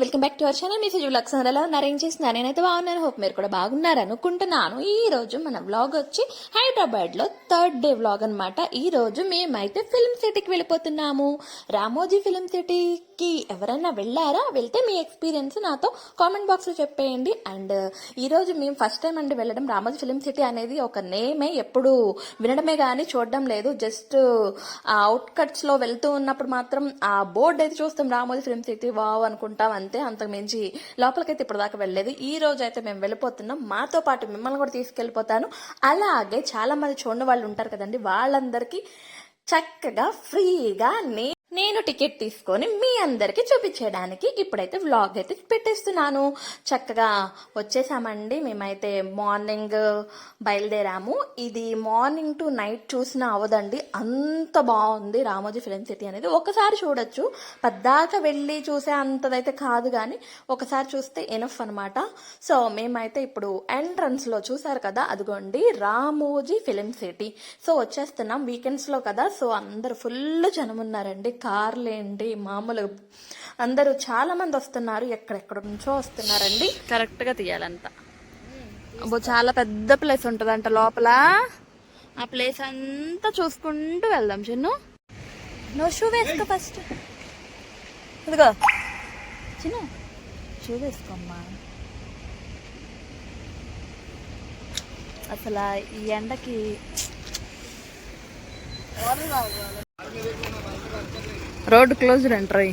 Welcome back to our channel. మీ సుజు లక్ష్మణ్ ఎలా ఉన్నారు. ఏం చేస్తున్నారు? నేనైతే బాగున్నాను. హోప్ మీరు కూడా బాగున్నారు? అనుకుంటున్నాను. ఈ రోజు మన వ్లాగ్ వచ్చి హైదరాబాద్లో థర్డ్ డే వ్లాగ్ అనమాట ఈ రోజు మేమైతే ఫిల్మ్ సిటీకి వెళ్ళిపోతున్నాము. రామోజీ ఫిల్మ్ సిటీకి ఎవరైనా వెళ్ళారా? వెళ్తే మీ ఎక్స్పీరియన్స్ నాతో కామెంట్ బాక్స్లో చెప్పేయండి. అండ్ ఈ రోజు మేము ఫస్ట్ టైం అండి వెళ్ళడం. రామోజీ ఫిల్మ్ సిటీ అనేది ఒక నేమే ఎప్పుడు వినడమే కానీ చూడడం లేదు. జస్ట్ ఆ అవుట్ కట్స్లో వెళ్తూ ఉన్నప్పుడు మాత్రం ఆ బోర్డు అయితే చూస్తాం. రామోజీ ఫిల్మ్ సిటీ వావ్ అనుకుంటాం. అంతే అంతకు మించి లోపలికైతే ఇప్పటిదాకా దాకా వెళ్ళలేదు. ఈ రోజు అయితే మేము వెళ్ళిపోతున్నాం. మాతో పాటు మిమ్మల్ని కూడా తీసుకెళ్ళిపోతాను. అలాగే చాలా మంది చూడని వాళ్ళు ఉంటారు కదండి. వాళ్ళందరికీ చక్కగా ఫ్రీగా నే నేను టికెట్ తీసుకొని మీ అందరికి చూపించడానికి ఇప్పుడైతే వ్లాగ్ అయితే పెట్టేస్తున్నాను. చక్కగా వచ్చేసామండి. మేమైతే మార్నింగ్ బయలుదేరాము. ఇది మార్నింగ్ టు నైట్ చూసినా అవదండి. అంత బాగుంది రామోజీ ఫిలిం సిటీ అనేది. ఒకసారి చూడొచ్చు. పద్దాక వెళ్ళి చూసే అంతదైతే కాదు కానీ ఒకసారి చూస్తే ఎనఫ్ అనమాట సో మేమైతే ఇప్పుడు ఎంట్రన్స్లో చూసారు కదా అదిగోండి రామోజీ ఫిలిం సిటీ సో వచ్చేస్తున్నాం వీకెండ్స్లో కదా. సో అందరు ఫుల్ జనం ఉన్నారండి కార్లు ఏంటి మామూలు అందరూ చాలా మంది వస్తున్నారు ఎక్కడెక్కడ నుంచో వస్తున్నారండి. కరెక్ట్గా తీయాలంతా అబ్బో చాలా పెద్ద ప్లేస్ ఉంటదంట లోపల. ఆ ప్లేస్ అంతా చూసుకుంటూ వెళ్దాం చిన్ను. నువ్వు షూ వేసుకో ఫస్ట్. ఇదిగో. చిన్న షూ వేసుకోమ్మా. అసలు ఈ ఎండకి రోడ్ క్లోజ్డ్ అంటారు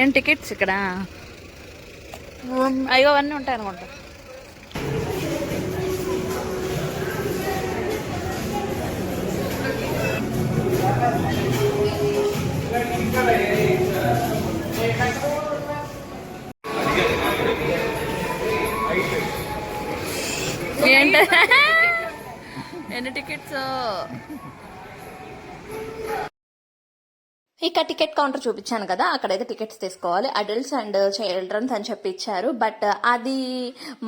ఏం టికెట్స్ ఇక్కడ? అయ్యో అవన్నీ ఉంటాయి అనుకుంటా. ఏంటి? ఎన్ని టికెట్స్? ఇక టికెట్ కౌంటర్ చూపించాను కదా అక్కడైతే టికెట్స్ తీసుకోవాలి. అడల్ట్స్ అండ్ చిల్డ్రన్స్ అని చెప్పి ఇచ్చారు. బట్ uh, అది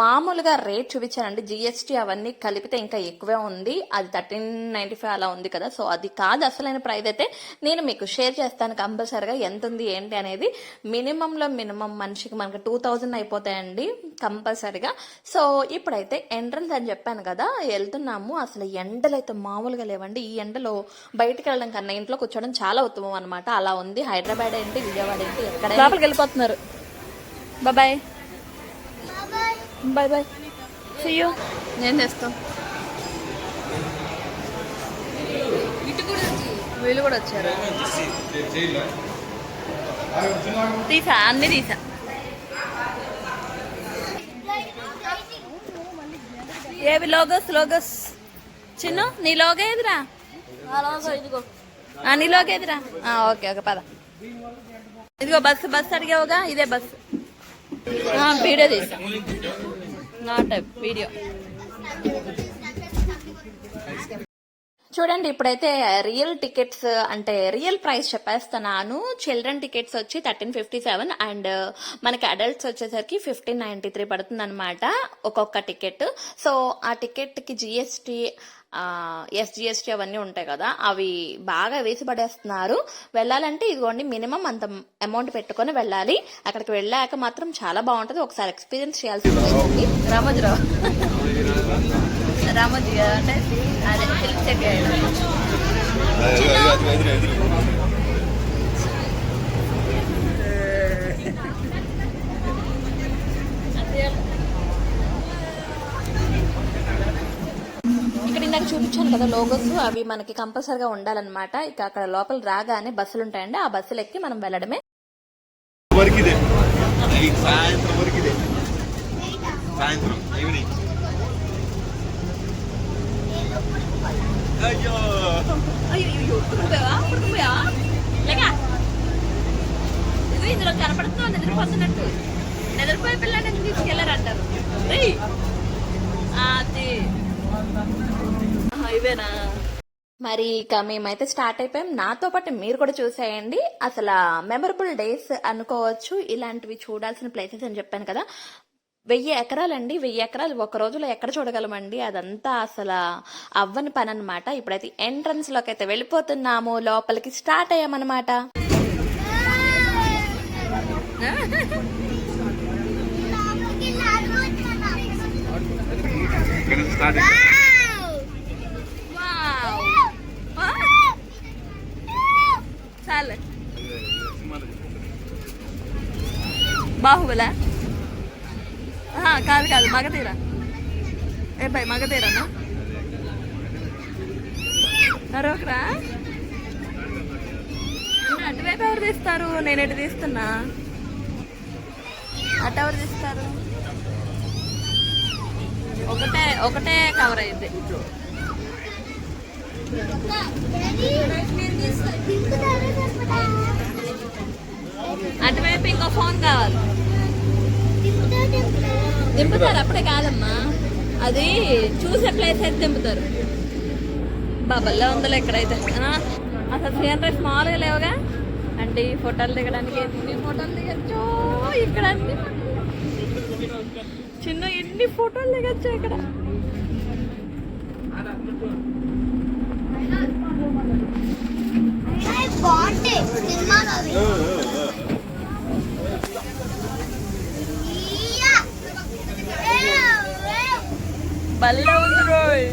మామూలుగా రేట్ చూపించారండి. జిఎస్టీ అవన్నీ కలిపితే ఇంకా ఎక్కువే ఉంది. అది థర్టీన్ నైన్టీ ఫైవ్ అలా ఉంది కదా. సో అది కాదు అసలైన ప్రైస్ అయితే నేను మీకు షేర్ చేస్తాను కంపల్సరిగా. ఎంత ఉంది ఏంటి అనేది మినిమంలో మినిమం మనిషికి మనకి టూ థౌజండ్ అయిపోతాయండి. కంపల్సరిగా. సో ఇప్పుడైతే ఎంట్రన్స్ అని చెప్పాను కదా వెళ్తున్నాము అసలు ఎండలు అయితే మామూలుగా లేవండి. ఈ ఎండలో బయటికి వెళ్ళడం కన్నా ఇంట్లో కూర్చోవడం చాలా ఉత్తమం అనమాట అలా ఉంది. హైదరాబాద్ ఏంటి విజయవాడ ఏంటి ఎక్కడ లోపలికి వెళ్ళిపోతున్నారు. బాయ్ బాయ్ బాయ్ సీయూ నేను చేస్తాం. వీళ్ళు కూడా వచ్చారు. తీసా అన్ని తీసా. ఏవి? Logos logos. చిన్ను నీ లోగో ఏదిరా? ఆ, నీ లోగో ఏదిరా? ఆ, ఓకే ఓకే పద. ఇదిగో బస్సు బస్సు అడిగావుగా ఇదే బస్సు. వీడియో తీసా. నా టైప్ వీడియో. చూడండి ఇప్పుడైతే రియల్ టికెట్స్ అంటే రియల్ ప్రైస్ చెప్పేస్తున్నాను. చిల్డ్రన్ టికెట్స్ వచ్చి థర్టీన్ ఫిఫ్టీ సెవెన్ అండ్ మనకి అడల్ట్స్ వచ్చేసరికి ఫిఫ్టీన్ నైన్టీ త్రీ పడుతుంది అనమాట ఒక్కొక్క టికెట్ సో ఆ టికెట్కి జిఎస్టీ ఎస్జిఎస్టీ అవన్నీ ఉంటాయి కదా అవి బాగా వేసి పడేస్తున్నారు. వెళ్ళాలంటే ఇదిగోండి మినిమం అంత అమౌంట్ పెట్టుకొని వెళ్ళాలి. అక్కడికి వెళ్ళాక మాత్రం చాలా బాగుంటుంది. ఒకసారి ఎక్స్పీరియన్స్ చేయాల్సి ఉంటుంది రామోజీరావు. రామోజీ అంటే అదే ఫిల్మ్ సిటీ ఇక్కడ ఇందాక చూపించాను కదా లోగోస్ అవి మనకి కంపల్సరిగా ఉండాలన్నమాట. ఇక అక్కడ లోపల రాగానే బస్సులు ఉంటాయండి ఆ బస్సులు ఎక్కి మనం వెళ్ళడమే. వరకిదే ఈ సాయంత్రం వరకిదే సాయంత్రం ఈవినింగ్ ఇందులో కనపడుతుంది నిద్రపోతున్నట్టు నిద్రపోయే పిల్లని ఎందుకు తీసుకెళ్ళారంటారు అది ఇవేనా మరి ఇక మేమైతే స్టార్ట్ అయిపోయాం. నాతో పాటు మీరు కూడా చూసేయండి. అసలు మెమరబుల్ డేస్ అనుకోవచ్చు. ఇలాంటివి చూడాల్సిన ప్లేసెస్ అని చెప్పాను కదా. వెయ్యి ఎకరాలండి వెయ్యి ఎకరాలు ఒక రోజులో ఎక్కడ చూడగలమండి అదంతా అసలు అవ్వని పని అనమాట ఇప్పుడైతే ఎంట్రన్స్లోకి అయితే వెళ్ళిపోతున్నాము లోపలికి స్టార్ట్ అయ్యామన్నమాట బాహుబలా కాదు కాదు మగధీర. ఏ బాయ్ మగధీరనా? మరొకరా? అటువైపు ఎవరు తీస్తారు? నేను ఎటు తీస్తున్నా? అటు ఎవరు తీస్తారు? ఒకటే ఒకటే కవర్ అయింది. అటువైపు ఇంకో ఫోన్ కావాలి. దింపుతారు అప్పుడే కాదమ్మా. అది చూసే ప్లేస్ అయితే దింపుతారు. బాబల్లా ఉందిలే ఎక్కడైతే ఆ, అసలు సీన్ రైస్ మామూలుగా లేవుగా? అంటే ఈ ఫోటోలు దిగడానికి ఎన్ని ఫోటోలు దిగచ్చో ఇక్కడ అన్ని చిన్న ఎన్ని ఫోటోలు దిగచ్చు ఇక్కడ. బాగుంటాయి సినిమాలో అవి. ఇయ్యా. ఏ, ఏ. భలే ఉంది రోయ్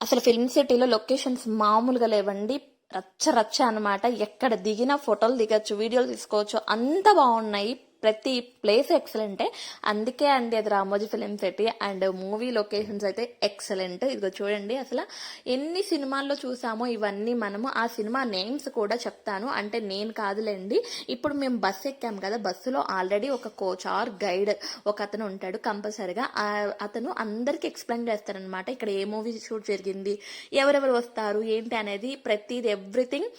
అసలు ఫిల్మ్ సిటీలో లొకేషన్స్ మామూలుగా లేవండి. రచ్చ రచ్చ అనమాట ఎక్కడ దిగినా ఫోటోలు దిగచ్చు వీడియోలు తీసుకోవచ్చు. అంత బాగున్నాయి. ప్రతి ప్లేస్ ఎక్సలెంటే అందుకే అండి అది Ramoji film city and movie locations అయితే ఎక్సలెంట్ ఇదిగో చూడండి అసలు ఎన్ని సినిమాల్లో చూసామో ఇవన్నీ మనము ఆ సినిమా నేమ్స్ కూడా చెప్తాను. అంటే నేను కాదులేండి. ఇప్పుడు మేము బస్సు ఎక్కాం కదా బస్సులో ఆల్రెడీ ఒక కోచ్ ఆర్ గైడ్ ఒక అతను ఉంటాడు కంపల్సరిగా. అతను అందరికి ఎక్స్ప్లెయిన్ చేస్తారనమాట ఇక్కడ ఏ మూవీ షూట్ జరిగింది ఎవరెవరు వస్తారు ఏంటి అనేది ప్రతిది ఎవ్రీథింగ్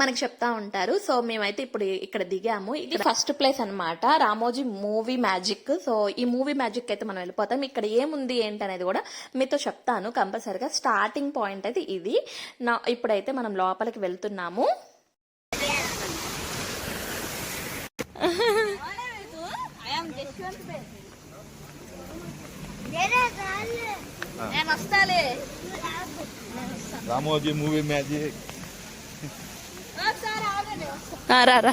మనకి చెప్తా ఉంటారు. సో మేమైతే ఇప్పుడు ఇక్కడ దిగాము. ఇది ఫస్ట్ ప్లేస్ అన్నమాట. Ramoji movie magic. సో ఈ మూవీ మ్యాజిక్ అయితే మనం వెళ్ళిపోతాం. ఇక్కడ ఏముంది ఏంటి అనేది కూడా మీతో చెప్తాను కంపల్సరిగా. స్టార్టింగ్ పాయింట్ అయితే ఇది. నా ఇప్పుడైతే మనం లోపలికి వెళ్తున్నాము. Ramoji movie magic. రా రా.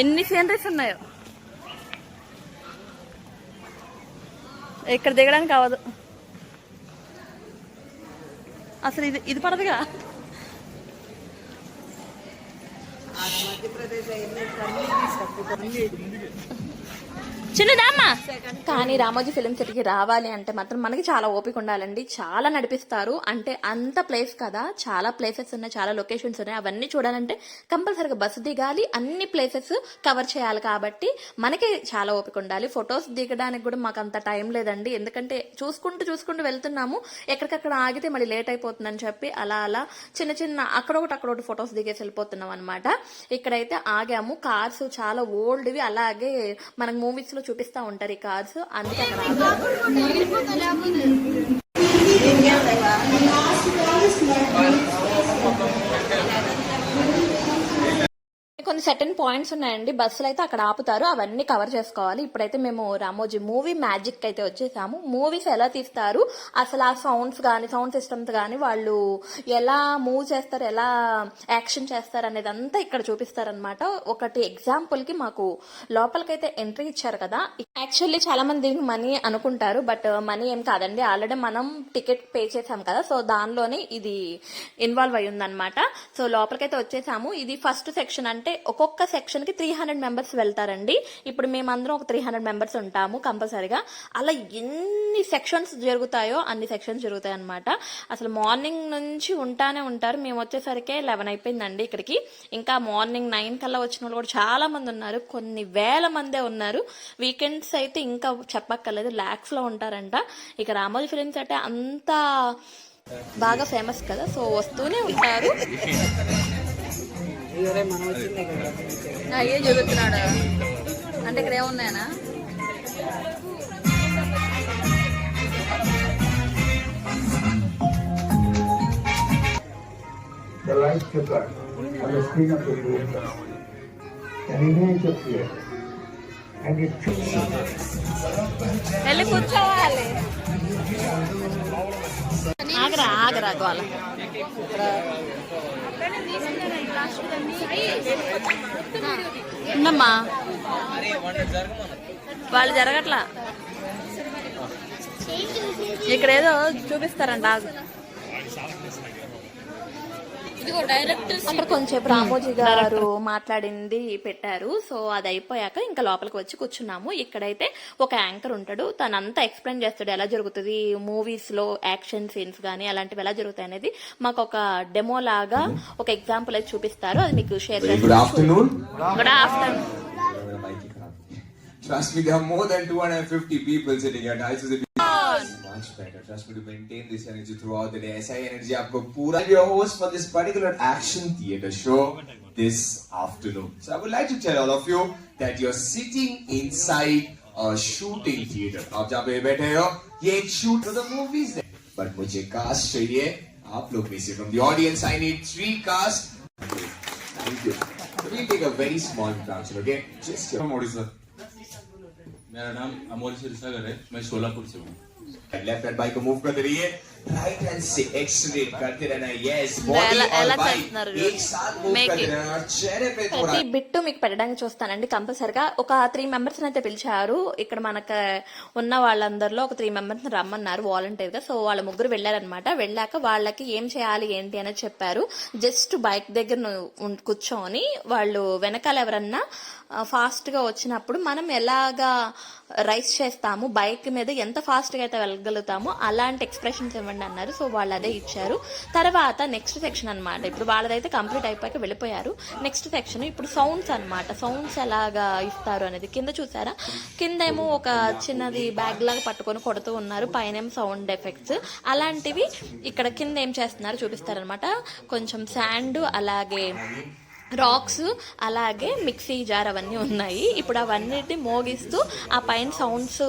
ఎన్ని సీనరీస్ ఉన్నాయో? ఇక్కడ దిగడానికి అవ్వదు. అసలు ఇది ఇది పడదుగా? చిన్నదామ్మా. కానీ రామోజీ ఫిలిం సిటీకి రావాలి అంటే మాత్రం మనకి చాలా ఓపిక ఉండాలండి. చాలా నడిపిస్తారు. అంటే అంత ప్లేస్ కదా. చాలా ప్లేసెస్ ఉన్నాయి. చాలా లొకేషన్స్ ఉన్నాయి. అవన్నీ చూడాలంటే కంపల్సరీగా బస్సు దిగాలి. అన్ని ప్లేసెస్ కవర్ చేయాలి కాబట్టి మనకి చాలా ఓపిక ఉండాలి. ఫొటోస్ దిగడానికి కూడా మాకు అంత టైం లేదండి. ఎందుకంటే చూసుకుంటూ చూసుకుంటూ వెళ్తున్నాము. ఎక్కడికక్కడ ఆగితే మళ్ళీ లేట్ అయిపోతుందని చెప్పి అలా అలా చిన్న చిన్న అక్కడొకటి అక్కడొకటి ఫొటోస్ దిగేసి వెళ్ళిపోతున్నాం అనమాట ఇక్కడైతే ఆగాము. కార్స్ చాలా ఓల్డ్వి అలాగే మనకు మూవీస్లో చూపిస్తా ఉంటారు ఈ కార్స్. అందుకే అక్కడ కొన్ని సెటన్ పాయింట్స్ ఉన్నాయండి. బస్సులు అయితే అక్కడ ఆపుతారు. అవన్నీ కవర్ చేసుకోవాలి. ఇప్పుడైతే మేము రామోజీ మూవీ మ్యాజిక్ అయితే వచ్చేసాము. మూవీస్ ఎలా తీస్తారు? అసలు ఆ సౌండ్స్ కానీ సౌండ్ సిస్టమ్స్ కానీ వాళ్ళు ఎలా మూవ్ చేస్తారు? ఎలా యాక్షన్ చేస్తారు? అనేది అంతా ఇక్కడ చూపిస్తారనమాట ఒకటి ఎగ్జాంపుల్కి మాకు లోపలికైతే ఎంట్రీ ఇచ్చారు కదా. యాక్చువల్లీ చాలా మంది దీనికి మనీ అనుకుంటారు బట్ మనీ ఏం కాదండి. ఆల్రెడీ మనం టికెట్ పే చేసాం కదా. సో దానిలోనే ఇది ఇన్వాల్వ్ అయి ఉందన్నమాట సో లోపలికైతే వచ్చేసాము. ఇది ఫస్ట్ సెక్షన్ అంటే ఒక్కొక్క సెక్షన్కి త్రీ హండ్రెడ్ మెంబర్స్ వెళ్తారండి. ఇప్పుడు మేమందరం ఒక త్రీ హండ్రెడ్ మెంబర్స్ ఉంటాము కంపల్సరిగా. అలా ఎన్ని సెక్షన్స్ జరుగుతాయో అన్ని సెక్షన్స్ జరుగుతాయి అనమాట అసలు మార్నింగ్ నుంచి ఉంటానే ఉంటారు. మేము వచ్చేసరికి లెవెన్ అయిపోయిందండి ఇక్కడికి. ఇంకా మార్నింగ్ నైన్ కల్లా వచ్చిన వాళ్ళు కూడా చాలా మంది ఉన్నారు. కొన్ని వేల మందే ఉన్నారు. వీకెండ్స్ అయితే ఇంకా చెప్పక్కర్లేదు. ల్యాక్స్లో ఉంటారంట. ఇక రామోజీ ఫిలిమ్స్ అంటే అంత బాగా ఫేమస్ కదా. సో వస్తూనే ఉంటారు. అయ్యే చదువుతున్నాడు అంటే ఇక్కడ ఏమున్నాయనా the light flicker on the screen of the movie. An image appeared. వెళ్ళి కూర్చోవాలి ఆగరా ఆగరా గోల ఉందమ్మా. వాళ్ళు జరగట్లా. ఇక్కడ ఏదో చూపిస్తారంట. అక్కడ కొంచెం రామోజీ గారు మాట్లాడింది పెట్టారు. సో అది అయిపోయాక ఇంకా లోపలికి వచ్చి కూర్చున్నాము. ఇక్కడైతే ఒక యాంకర్ ఉంటాడు. తను అంతా ఎక్స్ప్లెయిన్ చేస్తాడు ఎలా జరుగుతుంది మూవీస్లో యాక్షన్ సీన్స్ కానీ అలాంటివి ఎలా జరుగుతాయి అనేది మాకు ఒక డెమో లాగా ఒక ఎగ్జాంపుల్ అయితే చూపిస్తారు. అది మీకు షేర్ afternoon. Good afternoon Trust me, there are more than 250 people sitting here. Guys, is much better. Trust me to maintain this energy throughout the day. SI energy आपको पूरा I'm your host for this particular action theater show this afternoon. So I would like to tell all of you that you're sitting inside a shooting theater. आप जहाँ पे बैठे हो ये एक shoot for the movies है. But मुझे cast चाहिए आप लोग में से from the audience I need three cast. Thank you. So we'll take a very small introduction, okay? Just your Modi sir मेरा नाम अमोल सिरसागर है मैं सोलापुर से हूँ लेफ्ट हैंड बाई को मूव करते रहिए राइट हैंड से एक्सलेट करते रहना यस ఎలా- बॉडी ఎలా और बाई చేస్తున్నారు? एक साथ मूव Make करते it. रहना और चेहरे पे थोड़ा ప్రతి బిట్టు మీకు పెట్టడానికి చూస్తానండి కంపల్సరిగా ఒక త్రీ మెంబర్స్ అయితే పిలిచారు ఇక్కడ మనకు ఉన్న వాళ్ళందరిలో ఒక త్రీ మెంబర్స్ రమ్మన్నారు వాలంటీర్ గా సో వాళ్ళ ముగ్గురు వెళ్ళారనమాట వెళ్ళాక వాళ్ళకి ఏం చేయాలి ఏంటి అనేది చెప్పారు జస్ట్ బైక్ దగ్గర ను- ఉం- కూర్చొని వాళ్ళు వెనకాల ఎవరన్నా ఫాస్ట్గా వచ్చినప్పుడు మనం ఎలాగా రైస్ చేస్తాము బైక్ మీద ఎంత ఫాస్ట్గా అయితే వెళ్ళగలుగుతామో అలాంటి ఎక్స్ప్రెషన్స్ ఇవ్వండి అన్నారు. సో వాళ్ళు అదే ఇచ్చారు. తర్వాత నెక్స్ట్ సెక్షన్ అన్నమాట. ఇప్పుడు వాళ్ళదైతే కంప్లీట్ అయిపోయాక వెళ్ళిపోయారు. నెక్స్ట్ సెక్షన్ ఇప్పుడు సౌండ్స్ అన్నమాట. సౌండ్స్ ఎలాగా ఇస్తారు అనేది. కింద చూసారా? కింద ఏమో ఒక చిన్నది బ్యాగ్ లాగా పట్టుకొని కొడుతూ ఉన్నారు. పైన సౌండ్ ఎఫెక్ట్స్ అలాంటివి ఇక్కడ కింద ఏం చేస్తున్నారు చూపిస్తారనమాట కొంచెం శాండ్ అలాగే రాక్స్ అలాగే మిక్సీ జార్ అవన్నీ ఉన్నాయి. ఇప్పుడు అవన్నిటిని మోగిస్తూ ఆ పైన సౌండ్స్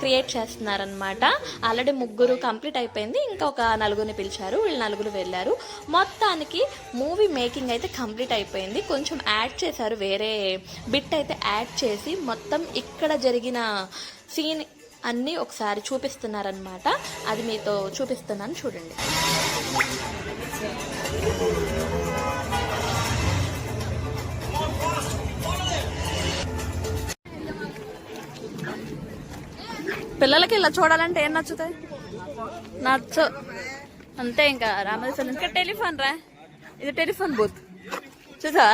క్రియేట్ చేస్తున్నారనమాట ఆల్రెడీ ముగ్గురు కంప్లీట్ అయిపోయింది. ఇంకా ఒక నలుగురిని పిలిచారు. వీళ్ళు నలుగురు వెళ్ళారు. మొత్తానికి మూవీ మేకింగ్ అయితే కంప్లీట్ అయిపోయింది. కొంచెం యాడ్ చేశారు. వేరే బిట్ అయితే యాడ్ చేసి మొత్తం ఇక్కడ జరిగిన సీన్ అన్నీ ఒకసారి చూపిస్తున్నారనమాట అది మీతో చూపిస్తున్నాను. చూడండి. పిల్లలకి ఇలా చూడాలంటే ఏం నచ్చుతాయి? నచ్చు అంతే ఇంకా. రామదేశ్వరం ఇంకా టెలిఫోన్ రా? ఇది టెలిఫోన్ బూత్. చూసా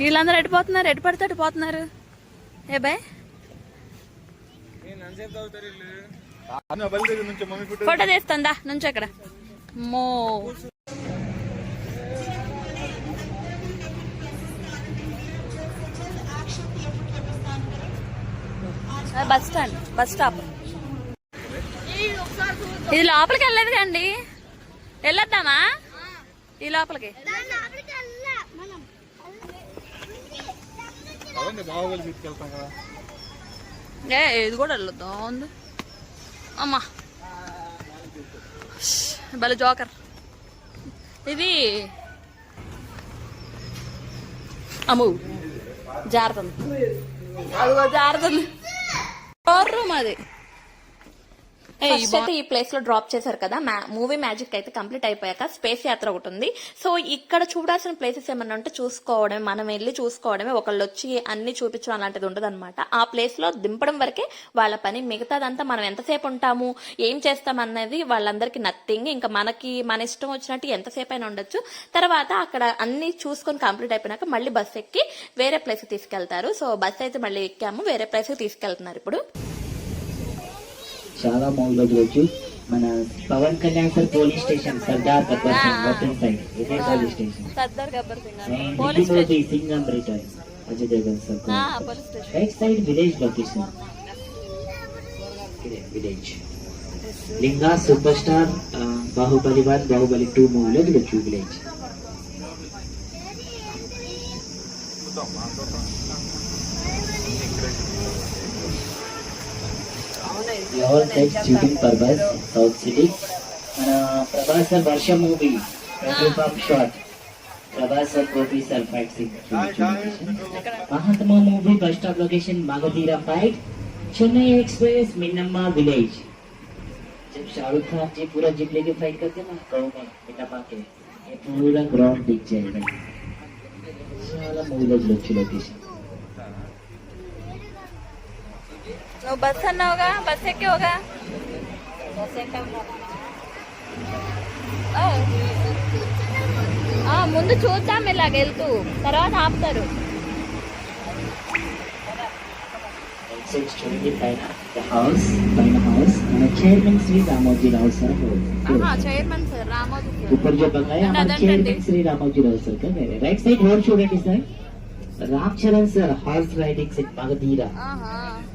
వీళ్ళందరూ ఎడిపోతున్నారు ఎటు పడితే అటు పోతున్నారు? ఏ బాయ్? ఫోటో తీస్తుందా నుంచి అక్కడ. మో. Bus stand bus stop. ఇది లోపలికి వెళ్ళలేదు కండి వెళ్ళొద్దామా? ఈ లోపలికి. ఏ ఇది కూడా వెళ్ళొద్దాం ఉంది అమ్మా. భలే జోకర్. ఇది అమ్ము జారుతుంది అదిగో జారుతుంది రూమ్ అది ఏ, ఈ ఫస్ట్ అయితే ఈ ప్లేస్లో డ్రాప్ చేశారు కదా మూవీ మ్యాజిక్ అయితే కంప్లీట్ అయిపోయాక స్పేస్ యాత్ర ఒకటి ఉంది. సో ఇక్కడ చూడాల్సిన ప్లేసెస్ ఏమన్నా ఉంటే చూసుకోవడమే మనం వెళ్ళి చూసుకోవడమే ఒకళ్ళు వచ్చి అన్ని చూపించడం అలాంటిది ఉండదు అనమాట ఆ ప్లేస్లో దింపడం వరకే వాళ్ళ పని మిగతాదంతా మనం ఎంతసేపు ఉంటాము ఏం చేస్తాం అన్నది వాళ్ళందరికీ నథింగ్ ఇంకా మనకి మన ఇష్టం వచ్చినట్టు ఎంతసేపు అయినా ఉండొచ్చు. తర్వాత అక్కడ అన్ని చూసుకొని కంప్లీట్ అయిపోయినాక మళ్ళీ బస్ ఎక్కి వేరే ప్లేస్ తీసుకెళ్తారు. సో బస్ అయితే మళ్ళీ ఎక్కాము వేరే ప్లేస్కి తీసుకెళ్తున్నారు ఇప్పుడు. చాలా మూవీలో చూడొచ్చు మన Pawan Kalyan sir police station Sardar Gabbar Singh మొత్తం సైడ్ ఇదే police station Sardar Gabbar Singh and police Delhi movie Singham return Ajay Devgan sir police station right side village location village Linga super star Baahubali one Baahubali two మూవీలో చూడొచ్చు village all side shooting purpose South City మన Prabhas sir Varsha movie petrol pump shot Prabhas और Gopi sir fight scene Mahatma movie bus stop location Magadheera fight Chennai express Minnamma village जब शाहरुख खान जी पूरा zip लेके fight करते हैं ना गाँव में मिन्नम्मा के ये पूरा ग्राउंड दिख जाएगा చాలా మూవీలో చూడొచ్చు లొకేషన్ నువ్వు బస్ అన్నావుగా బస్ ఎక్కేవుగా ఓ. ఆ, ముందు చూద్దాం ఇలాగ వెళ్తూ తర్వాత ఆపుతారు సైడ్ చూడండి పైన హౌస్ పైన హౌస్ మన chairman Shri Ramoji Rao sir chairman sir Ramoji ऊपर जो बंगला है हमारे अदंत चेयरमैन अंडी। श्री रामोजी राव सर का मेरे राइट साइड और చూడండి sir Ram Charan sir horse riding set Magadheera ఇది రోడ్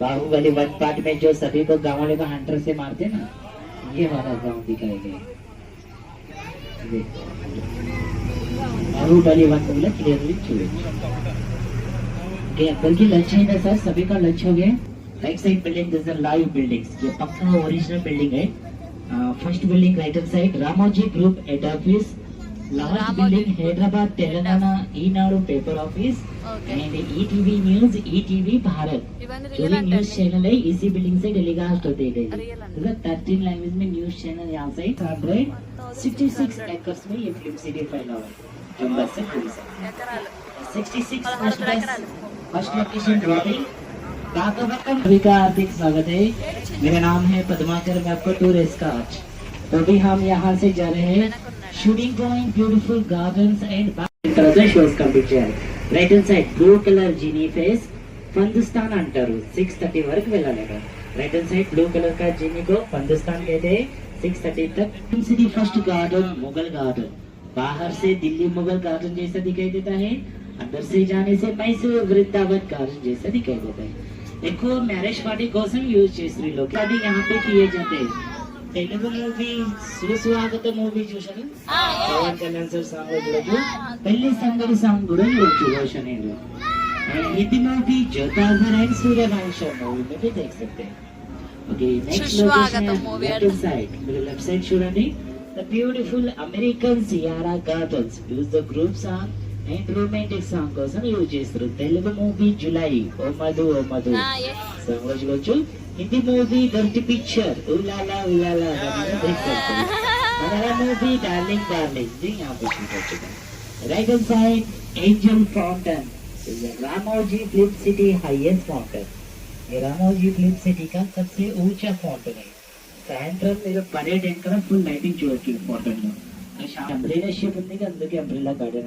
बाहुबली वन पार्ट में जो सभी को गाँव वाले को हंटर से मारते ना, ये वाला गाँव दिखाई गए बाहुबली वन बोला क्लियरली ना सर, सभी का लक्ष्य हो गया। Right side building this live ये पक्का ओरिजिनल बिल्डिंग है। First building right side Ramoji group at office Last building Hyderabad Telangana Enadu paper office okay. and news News, ETV Bharat. News channel है इसी बिल्डिंग से telecast होते language में news channel से। Acres में ये film city से पूरी फ़र्स्ट फ़र्स्ट लोकेशन ड्रॉपिंग सभी का हार्दिक स्वागत है। मेरा नाम है पदमाकर मैं आपको टूरिस्ट का आज। तो भी हम यहाँ से जा रहे हैं। shooting point beautiful gardens and shows complete చేయాలి right hand side blue colour genie face పందుస్తాన్ అంటారు సిక్స్ థర్టీ వరకు వెళ్ళాలి అక్కడ right hand side blue colour का जीनी को पंदुस्तान कहते हैं सिक्स थर्टी तक city first garden Mughal garden बाहर से दिल्ली मुगल गार्डन जैसा दिखाई देता है अंदर से जाने से मैसूर वृंदावन गार्डन जैसा दिखाई देता है देखो मैरिज पार्टी కోసం యూజ్ చేస్తారు लोग शादी यहाँ पे किए जाते हैं తెలుగు మూవీ సుస్వాగత మూవీ చూసాను పవన్ కళ్యాణ్ సార్ సాంగ్ చూడొచ్చు పెళ్లి సంగడి సాంగ్ కూడా చూడొచ్చు రోషన్ హీరో हिंदी मूवी जोता घर एंड सूर्यवंश मूवी में भी देख सकते हैं okay next Suswagatham location movie left side मेरे लेफ्ट साइड చూడండి the beautiful American Sierra Gardens use the group song and romantic song కోసం యూజ్ చేస్తారు Telugu movie July oh Madhu oh Madhu song Hindi movie गर्ती picture उलाला उलाला Malayalam movie darling darling जी यहाँ पे shoot हो चुका है right hand side angel fountain Ramoji film city highest fountain ये Ramoji film city का सबसे ऊँचा फाउंटेन है सायंत्रम मेरे परेड एंकर फुल लाइटिंग चोर की फाउंटेन लो अंदर के अम्ब्रेला गार्डन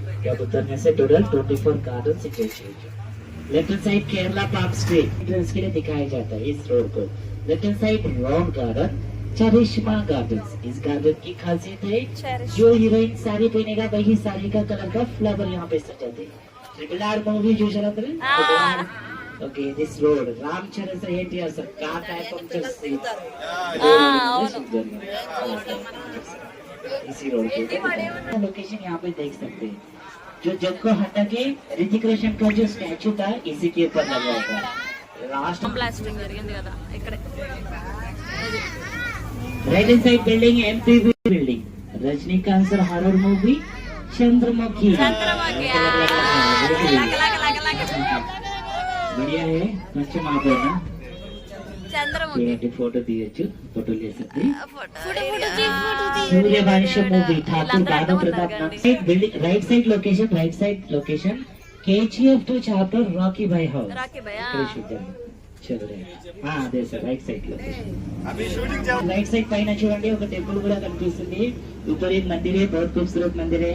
क्या से total twenty four garden situation. Left hand side Kerala park street. के लिए दिखाया जाता है इस रोड को। Left hand side long garden charisma garden इस गार्डन की खासियत है जो हीरोइन साड़ी पहनेगा वही साड़ी का कलर का फ्लावर यहाँ पे सजाते मूवी जो चला था okay this road Ramchandra NTR sir का टाइप ऑफ़ जर्सी इसी रोड। पे लोकेशन यहाँ पे देख सकते हैं। जो जग को हटा के ऋतिक रोशन का जो स्टैचू था इसी के ऊपर लगा हुआ था लास्ट బ్లాస్టింగ్ జరిగింది కదా ఇక్కడే ఇది. Right hand side building MPV building Rajinikanth sir horror movie Chandramukhi Chandrababu లగ లగ లగ లగ बढ़िया है కొంచెం ఆపేనా చంద్రముఖి చూడండి ఫోటో తీయొచ్చు ఫోటో చేసింది ఫోటో సూర్యవంశ మూవీ ఠాకూర్ వీళ్ళందరూ దాదా అడ్డం ప్రతాప్ ఉన్నారు side building right side location right side location KGF two chapter Rocky by house Rocky భయ ఇక్కడ చూద్దాం చలో రైట్ ఆ, అదే సార్ రైట్ సైడ్ లొకేషన్ अभी शूटिंग चल రైట్ సైడ్ పైన చూడండి ఒక టెంపుల్ కూడా కనిపిస్తుంది ऊपर एक मंदिर है बहुत खूबसूरत मंदिर है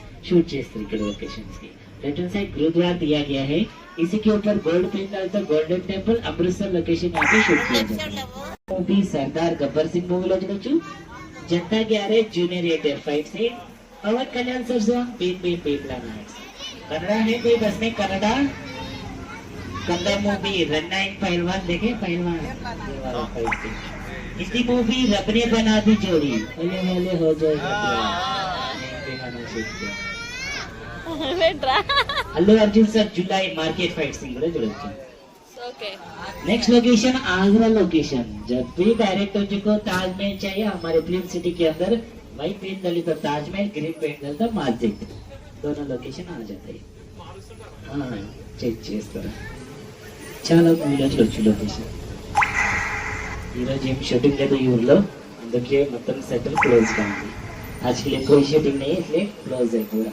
शूट जैसे के लोकेशन के। राइट हैंड साइड गुरुद्वारा दिया गया है। इसी के ऊपर गोल्ड पेन डालता गोल्डन टेंपल अमृतसर लोकेशन यहाँ पे शूट किया जाता है। मूवी सरदार गब्बर सिंह मूवी लग लगे जनता ग्यारह जूनियर एटर फाइव से। Pawan Kalyan sir song pen pen बेबला नाइट्स कनाडा है। कोई बस में? कनाडा कन्नड़ा मूवी रन्ना इन वन देखे? फ़ाइल वन हिंदी मूवी रबने बना दी जोड़ी। हले हले हो जाएगा। हाँ। Allu Arjun sir Julayi market fighting కూడా చూడొచ్చు okay next location Agra location जब भी डायरेक्टर को ताजमहल चाहिए हमारे फिल्म सिटी के अंदर व्हाइट पेंट डाली तो ताजमहल ग्रीन पेंट डाली तो मस्जिद दोनों लोकेशन आ जाते हैं हाँ చెక్ చేస్తారు చాలా మూవీలో చూడొచ్చు లొకేషన్ ఈరోజు ఏం షూటింగ్ లేదు ఈ ఊర్లో అందుకే మొత్తం సెటిల్ క్లోజ్ గా ఉంది యాక్చువల్లీ कोई शूटिंग नहीं है इसलिए क्लोज है पूरा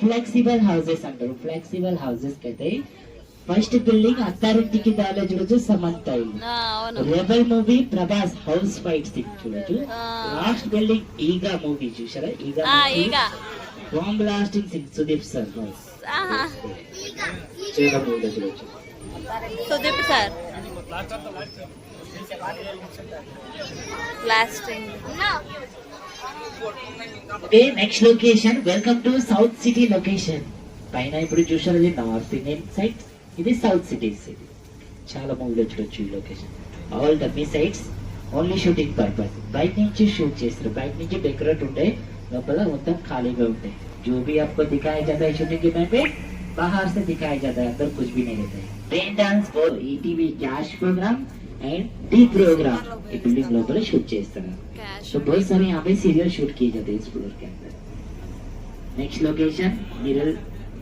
ఫ్లెక్సిబుల్ హౌసెస్ అంటారు. ఫ్లెక్సిబుల్ హౌసెస్ అయితే ఫస్ట్ బిల్డింగ్ అత్తారింటికి దాలో చూడొచ్చు Samantha rebel movie Prabhas house fight scene చూడొచ్చు. లాస్ట్ బిల్డింగ్ ఈగా మూవీ చూసారా Eega bomb blasting scene Sudeep sir చూడొచ్చు. Sudeep sir plastering okay next location welcome to South City location పైన ఇప్పుడు చూసారు ఇది నార్త్ ఇండియన్ సైడ్ ఇది సౌత్ సిటీ సిటీ చాలా మూవీలో చూడొచ్చు ఈ location all dummy sides only shooting purpose బయట నుంచి షూట్ చేస్తారు బయట నుంచి డెకరేట్ ఉంటాయి లోపల మొత్తం ఖాళీగా ఉంటాయి जो भी आपको दिखाया जाता है शूटिंग के टाइम पे बाहर से दिखाया जाता है अंदर कुछ भी नहीं रहता है रेन डांस और ETV cash programme and D programme ఈ బిల్డింగ్ లోపల షూట్ చేస్తారు క్యాష్ तो बहुत सारे यहाँ पे सीरियल शूट किए जाते हैं इस फ्लोर के अंदर नेक्स्ट लोकेशन मिरर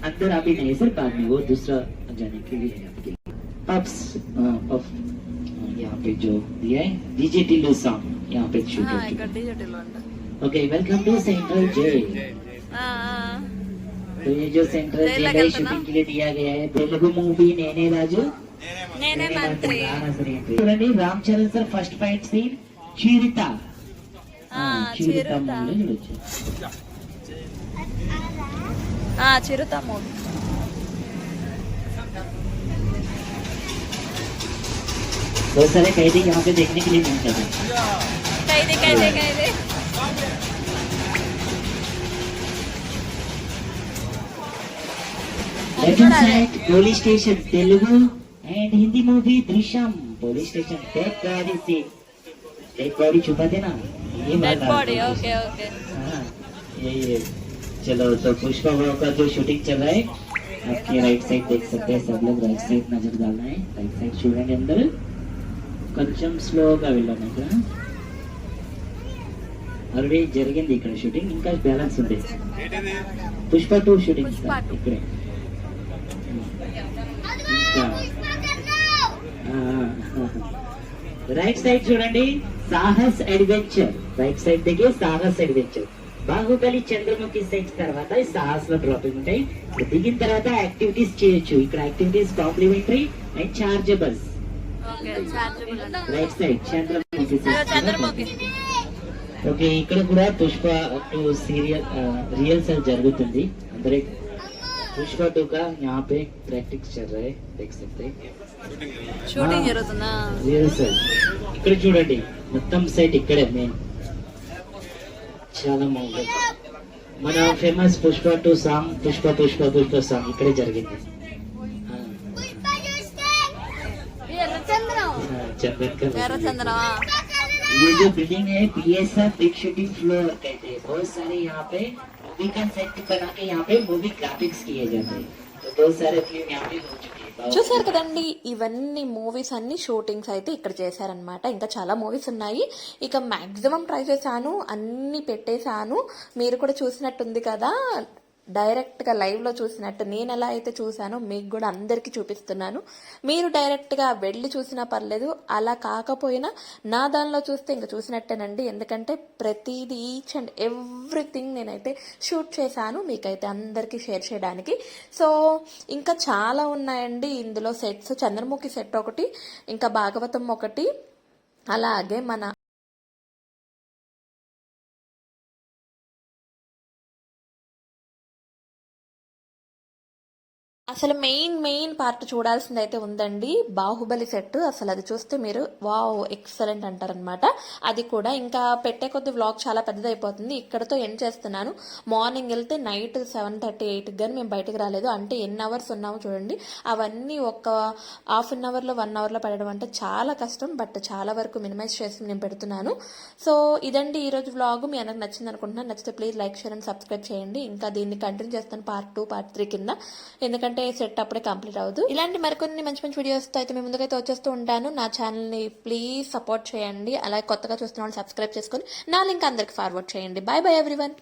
अंदर अभी नहीं है सर बाद में वो दूसरा जाने के लिए है आपके लिए पब्स पफ यहाँ पे जो दिया है डीजे टिल्लू सॉन्ग यहाँ पे शूट ఆ, हो ఇక్కడ డీజెటీలో అంట okay welcome to central jail ఆ, ఆ. तो ये जो सेंट्रल जेल जेल लगा है था ना? शूटिंग के लिए दिया गया है तेलुगु मूवी नेने राजू నేనే మంత్రి చూడండి Ram Charan sir first fight scene Chirutha ఆ, చీరిత చిరుత మూవీలో చూడొచ్చు ఆ, చిరుత మూవీ बहुत सारे कैदी यहाँ पे देखने के लिए मिलते हैं Khaidi Khaidi Khaidi left side police station Telugu And Hindi movie Drishyam police station dead body से डेड बॉडी छुपाते ना ये డెడ్ वाला బాడీ police ఓకే ఓకే हाँ, ये ये चलो तो पुष्पा भाव का जो शूटिंग चल रहा है आपके राइट साइड देख सकते हैं सब लोग राइट साइड नजर डालना है राइट साइड చూడండి అందరూ కొంచెం స్లోగా వెళ్ళాను ఇక్కడ ఆల్రెడీ జరిగింది ఇక్కడ షూటింగ్ ఇంకా బ్యాలెన్స్ ఉంది ఏంటిది Pushpa two shooting Pushpa two. ఇక్కడే రైట్ సైడ్ చూడండి సాహస్ అడ్వెంచర్ రైట్ సైడ్ దగ్గర సాహస్ అడ్వెంచర్ బాహుబలి చంద్రముఖి సెట్ తర్వాత ఈ సాహస్ లో డ్రాపింగ్ ఉంటాయి ఇక్కడ దిగిన తర్వాత యాక్టివిటీస్ చేయొచ్చు ఇక్కడ activities complimentary and chargeables okay chargeable అంట రైట్ సైడ్ చంద్రముఖి ఇదిగో చంద్రముఖి ఓకే ఇక్కడ కూడా పుష్ప టూ సీరియల్ रिहर्सल జరుగుతుంది అందరే पुष्पा टू का यहाँ पे प्रैक्टिस चल रहा है देख सकते हैं షూటింగ్ జరుగుతుందా రిహర్సల్ ఇక్కడ చూడండి మొత్తం సెట్ ఇక్కడే మెయిన్ చాలా బాగుంటుంది మన famous Pushpa two song Pushpa Pushpa Pushpa song ఇక్కడే జరిగింది ఆ, పుష్ప చూస్తే చంద్రం ఆ, చంద్రకర్ ఎర్రచంద్రమా ये जो बिल्डिंग है पीएसआर बिग शूटिंग फ्लोर कहते हैं बहुत सारे यहाँ पे मूवी का सेट बना के यहाँ पे मूवी ग्राफिक्स किए जाते हैं तो बहुत सारे फिल्म यहाँ पे हो चुकी है बहुत చూసారు కదండి ఇవన్నీ మూవీస్ అన్ని షూటింగ్స్ అయితే ఇక్కడ చేశారనమాట ఇంకా చాలా మూవీస్ ఉన్నాయి. ఇక మాక్సిమం ట్రై చేశాను అన్ని పెట్టేశాను. మీరు కూడా చూసినట్టుంది కదా. డైరెక్ట్గా లైవ్లో చూసినట్టు నేను ఎలా అయితే చూశానో మీకు కూడా అందరికీ చూపిస్తున్నాను. మీరు డైరెక్ట్గా వెళ్ళి చూసినా పర్లేదు అలా కాకపోయినా నా దానిలో చూస్తే ఇంకా చూసినట్టేనండి. ఎందుకంటే ప్రతిదీ ఈచ్ అండ్ ఎవ్రీథింగ్ నేనైతే షూట్ చేశాను మీకైతే అందరికీ షేర్ చేయడానికి. సో ఇంకా చాలా ఉన్నాయండి. ఇందులో సెట్స్ చంద్రముఖి సెట్ ఒకటి ఇంకా భాగవతం ఒకటి అలాగే మన అసలు మెయిన్ మెయిన్ పార్ట్ చూడాల్సింది అయితే ఉందండి. బాహుబలి సెట్ అసలు అది చూస్తే మీరు వావ్ ఎక్సలెంట్ అంటారనమాట అది కూడా ఇంకా పెట్టే కొద్ది వ్లాగ్ చాలా పెద్దదైపోతుంది. ఇక్కడతో ఎండ్ చేస్తున్నాను. మార్నింగ్ వెళ్తే నైట్ సెవెన్ థర్టీ ఎయిట్కి కానీ మేము బయటకు రాలేదు. అంటే ఎన్ని అవర్స్ ఉన్నామో చూడండి. అవన్నీ ఒక హాఫ్ అన్ అవర్లో వన్ అవర్లో పడడం అంటే చాలా కష్టం. బట్ చాలా వరకు మినిమైజ్ చేసి నేను పెడుతున్నాను. సో ఇదండి ఈరోజు వ్లాగ్ మీ అందరికి నచ్చింది అనుకుంటున్నాను. నచ్చితే please like share and subscribe చేయండి. ఇంకా దీన్ని కంటిన్యూ చేస్తాను పార్ట్ టూ పార్ట్ త్రీ కింద. ఎందుకంటే సెట్ అప్పుడే కంప్లీట్ అవ్వదు. ఇలాంటి మరికొన్ని మంచి మంచి వీడియోస్తో అయితే మీ ముందుకైతే వచ్చేస్తూ ఉంటాను. నా ఛానల్ని ప్లీజ్ సపోర్ట్ చేయండి. అలాగే కొత్తగా చూస్తున్న వాళ్ళు సబ్స్క్రైబ్ చేసుకొని నా లింక్ అందరికి ఫార్వర్డ్ చేయండి. Bye bye everyone